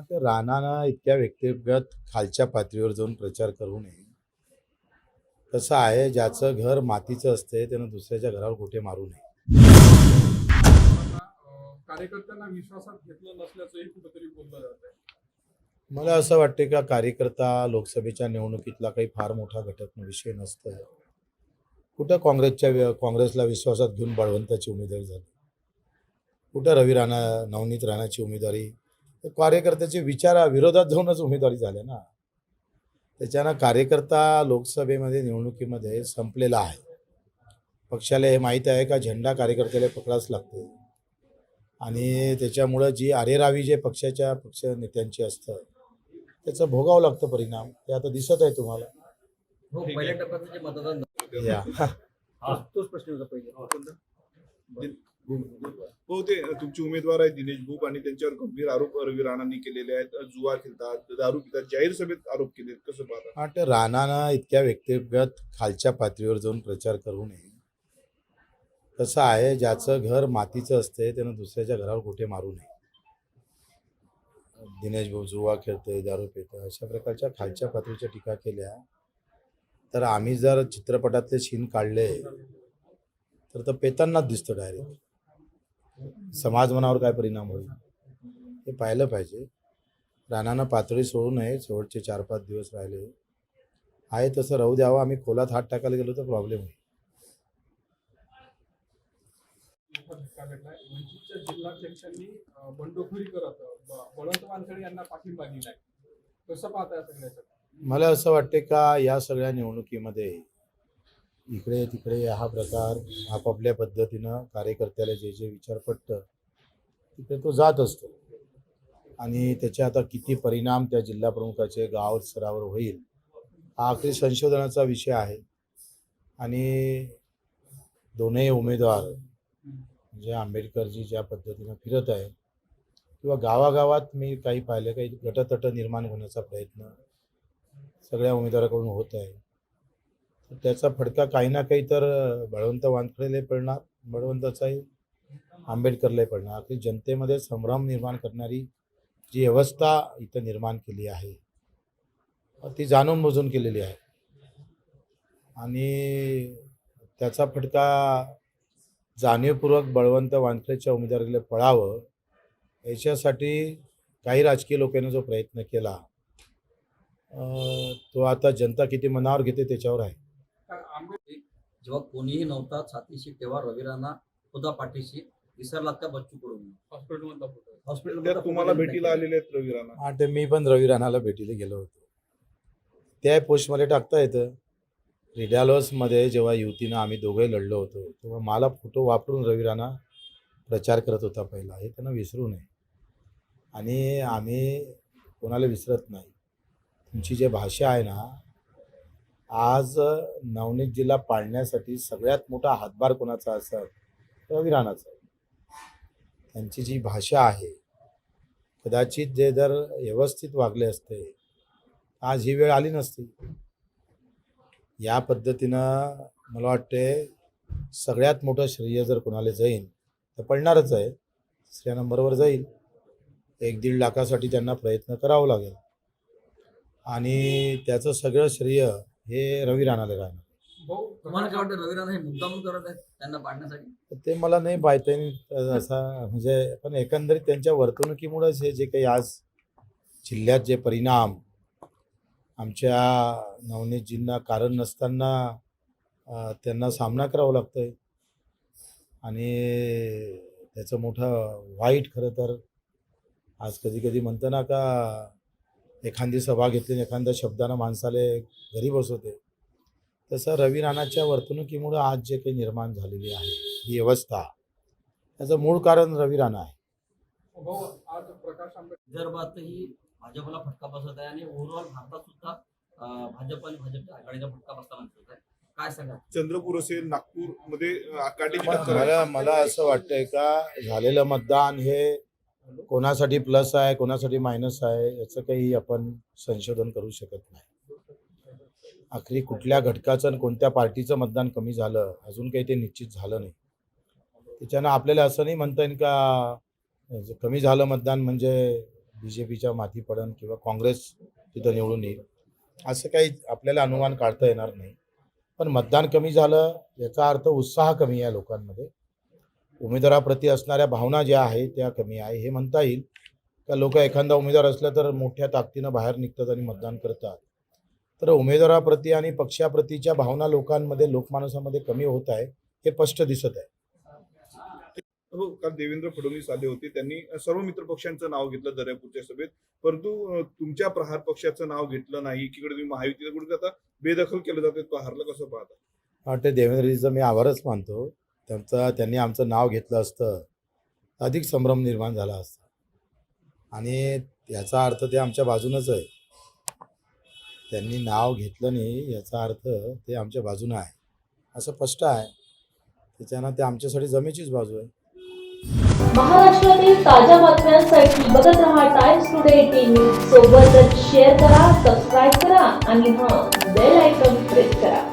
तर राणानं इतक्या व्यक्तिगत खालच्या पातळीवर जाऊन प्रचार करू नये. कसं आहे ज्याचं घर मातीचं असते त्यानं दुसऱ्याच्या घरावर गोटे मारू नये. आता, अं, कार्यकर्त्यांना विश्वासात घेतलं नसल्याचंही कुठेतरी बोललं जात आहे मला असं वाटते का कार्यकर्ता लोकसभेच्या निवडणुकीतला काही फार मोठा घटक विषय नसतं कुठं काँग्रेसच्या काँग्रेसला विश्वासात घेऊन बळवंताची उमेदवारी झाली? कुठं रवी राणा नवनीत राणाची उमेदवारी? तर कार्यकर्त्याचे विचारा विरोधात जाऊनच उमेदवारी झाल्या ना. त्याच्यानं कार्यकर्ता लोकसभेमध्ये निवडणुकीमध्ये संपलेला आहे. पक्षाला हे माहीत आहे का? झेंडा कार्यकर्त्याला पकडाच लागते. आणि त्याच्यामुळं जी आरेरावी जे पक्षाच्या पक्ष नेत्यांची असतं त्याचं भोगावं लागतं परिणाम. ते आता दिसत आहे तुम्हाला. हो पहिल्या टप्प्याचं जे मतदान या. तोच प्रश्न होता पहिले. हो ते तुमचे उमेदवार आहेत दिनेश भूप आणि त्यांच्यावर गंभीर आरोप रवी राणांनी केलेले आहेत. जुवा खेळतात दारू पितात जाहीर सभेत आरोप केले कसं पाहता? हा इतक्या व्यक्तिगत खालच्या पातळीवर जाऊन प्रचार करू नये. कसं आहे ज्याचं घर मातीचं असते त्यानं दुसऱ्याच्या घरावर कुठे मारू नये. दिनेश भाऊ जुवा खेळतोय दारू पितोय अशा प्रकारच्या खालच्या पातळीच्या टीका केल्या. तर आम्ही जर चित्रपटातले सीन काढले तर तो पेतांनाच दिसतो डायरेक्ट समाज मनावर काय परिणाम होईल? हे पाहिलं पाहिजे. राणानं पातळी सोडू नये. शेवटचे चार पाच दिवस राहिले. आहे तसं राहू द्यावं. आम्ही खोलात हात टाकायला गेलो तर प्रॉब्लेम होईल. मोठा धक्का भेटलाय वंचितच्या जिल्हाध्यक्षांनी अं, बंडखोरी करत अं, ब- बळवंत वानखडे यांना पाठिंबा दिलाय. कसं पाहताय या सगळ्याचं? मला असं वाटते का या सगळ्या निवडणुकीमध्ये इकडे तिकडे हा प्रकार आपापल्या पद्धतीनं कार्यकर्त्याला जे जे विचार पटतं तिकडे तो जात असतो. आणि त्याचे आता किती परिणाम त्या जिल्हा प्रमुखाचे गाव स्तरावर होईल हा आखरी संशोधनाचा विषय आहे. आणि दोनही उमेदवार म्हणजे आंबेडकरजी ज्या पद्धतीनं फिरत आहे किंवा गावागावात मी काही पाहिलं काही गटतट निर्माण होण्याचा प्रयत्न सगळ्या उमेदवाराकडून होत आहे. त्याचा फडका काही ना काही तर बळवंत वानखडेला पडणार बळवंताचाही आंबेडकरलाही पडणार. की जनतेमध्ये संभ्रम निर्माण करणारी जी व्यवस्था इथं निर्माण केली आहे ती जाणून बुजून केलेली आहे. आणि त्याचा फटका जाणीवपूर्वक बळवंत वानखडेच्या उमेदवारीला पळावं याच्यासाठी काही राजकीय लोकांनी जो प्रयत्न केला तो आता जनता किती मनावर घेते त्याच्यावर आहे. जेव्हा कोणीही नव्हता छातीशी तेव्हा रवी राणा होता पाठीशी विसरलात त्या बच्चू कडून. हॉस्पिटल तुम्हाला भेटीला आलेले आहेत हा ते मी पण रवी राणाला भेटीला गेलो होतो. त्या पोस्टमध्ये टाकता येतं रिडॅलॉसमध्ये जेव्हा युतीनं आम्ही दोघंही लढलो होतो तेव्हा मला फोटो वापरून रवी राणा प्रचार करत होता पहिला. हे त्यांना विसरू नये. आणि आम्ही कोणाला विसरत नाही. तुमची जे भाषा आहे ना आज नवनीत जिल्हा पाळण्यासाठी सगळ्यात मोठा हातभार कोणाचा असत तर राणाचा त्यांची जी भाषा आहे कदाचित जे जर व्यवस्थित वागले असते आज ही वेळ आली नसती. या पद्धतीनं मला वाटते सगळ्यात मोठं श्रेय जर कोणाला जाईल तर पडणारच आहे. दुसऱ्या नंबरवर जाईल. एक दीड लाखासाठी त्यांना प्रयत्न करावा लागेल. आणि त्याचं सगळं श्रेय हे रवी राणाला राहणार. तुम्हाला काय वाटतं रवी राणा हे मुद्दाम करत आहेत त्यांना पाडण्यासाठी? ते मला नाही पाहता येईल असा म्हणजे पण एकंदरीत त्यांच्या वर्तणुकीमुळेच हे जे काही आज जिल्ह्यात जे परिणाम आमच्या नवनीतजींना कारण नसताना त्यांना सामना करावा लागतोय. आणि त्याचं मोठं वाईट खरं तर आज कधी कधी म्हणतं ना का एखादी सभा घेतली एखाद्या शब्दानं माणसाले घरी बसवते तसं रवी राणाच्या वर्तणुकीमुळं आज जे काही निर्माण झालेली आहे ही अवस्था त्याचं मूळ कारण रवी राणा आहे. विदर्भातही भाजपला फटका बसत आहे आणि ओव्हरऑल भारतात सुद्धा भाजप आणि भाजपच्या आघाडीचा फटका बसताना दिसत आहे काय सांगा चंद्रपूर असेल नागपूरमध्ये आहे. मला मला असं वाटतंय का झालेलं मतदान हे कोणासाठी प्लस आहे कोणासाठी मायनस आहे याचं काही आपण संशोधन करू शकत नाही. आखरी कुठल्या घटकाचं आणि कोणत्या पार्टीचं मतदान कमी झालं अजून काही ते निश्चित झालं नाही. त्याच्यानं आपल्याला असं नाही म्हणता येईल का कमी झालं मतदान म्हणजे बी जे पीच्या माथी पडन किंवा काँग्रेस तिथं निवडून येईल? असं काही आपल्याला अनुमान काढता येणार नाही. पण मतदान कमी झालं याचा अर्थ उत्साह कमी आहे लोकांमध्ये. उमेदवाराप्रती असणाऱ्या भावना ज्या आहेत त्या कमी आहे. हे म्हणता येईल का लोक एखादा उमेदवार असलं तर मोठ्या ताकदीनं बाहेर निघतात आणि मतदान करतात. तर उमेदवाराप्रती आणि पक्षाप्रतीच्या भावना लोकांमध्ये लोकमानसामध्ये कमी होत आहे हे स्पष्ट दिसत आहे. हो काल देवेंद्र फडणवीस आले होते. त्यांनी सर्व मित्र पक्षांचं नाव घेतलं दर्यापूरच्या सभेत. परंतु तुमच्या प्रहार पक्षाचं नाव घेतलं नाही. एकीकडे तुम्ही महायुतीला कुठे आता बेदखल केलं जाते. प्रहारला कसं पाहता? वाटते देवेंद्रजीचं मी आभारच मानतो. त्यांचा त्यांनी आमचं नाव घेतलं असतं. अधिक संभ्रम निर्माण झाला असता. आणि याचा अर्थ ते आमच्या बाजूनच आहे. त्यांनी नाव घेतलं नाही याचा अर्थ ते आमच्या बाजूनं आहे. असं स्पष्ट आहे. त्याच्यानं ते आमच्यासाठी जमेचीच बाजू आहे. महाराष्ट्रातील ताज्या बातम्यांसाठी बघत रहा टाइम्स टुडे टीव्ही सोबतच शेअर करा सबस्क्राईब करा आणि हां बेल आयकॉन प्रेस करा.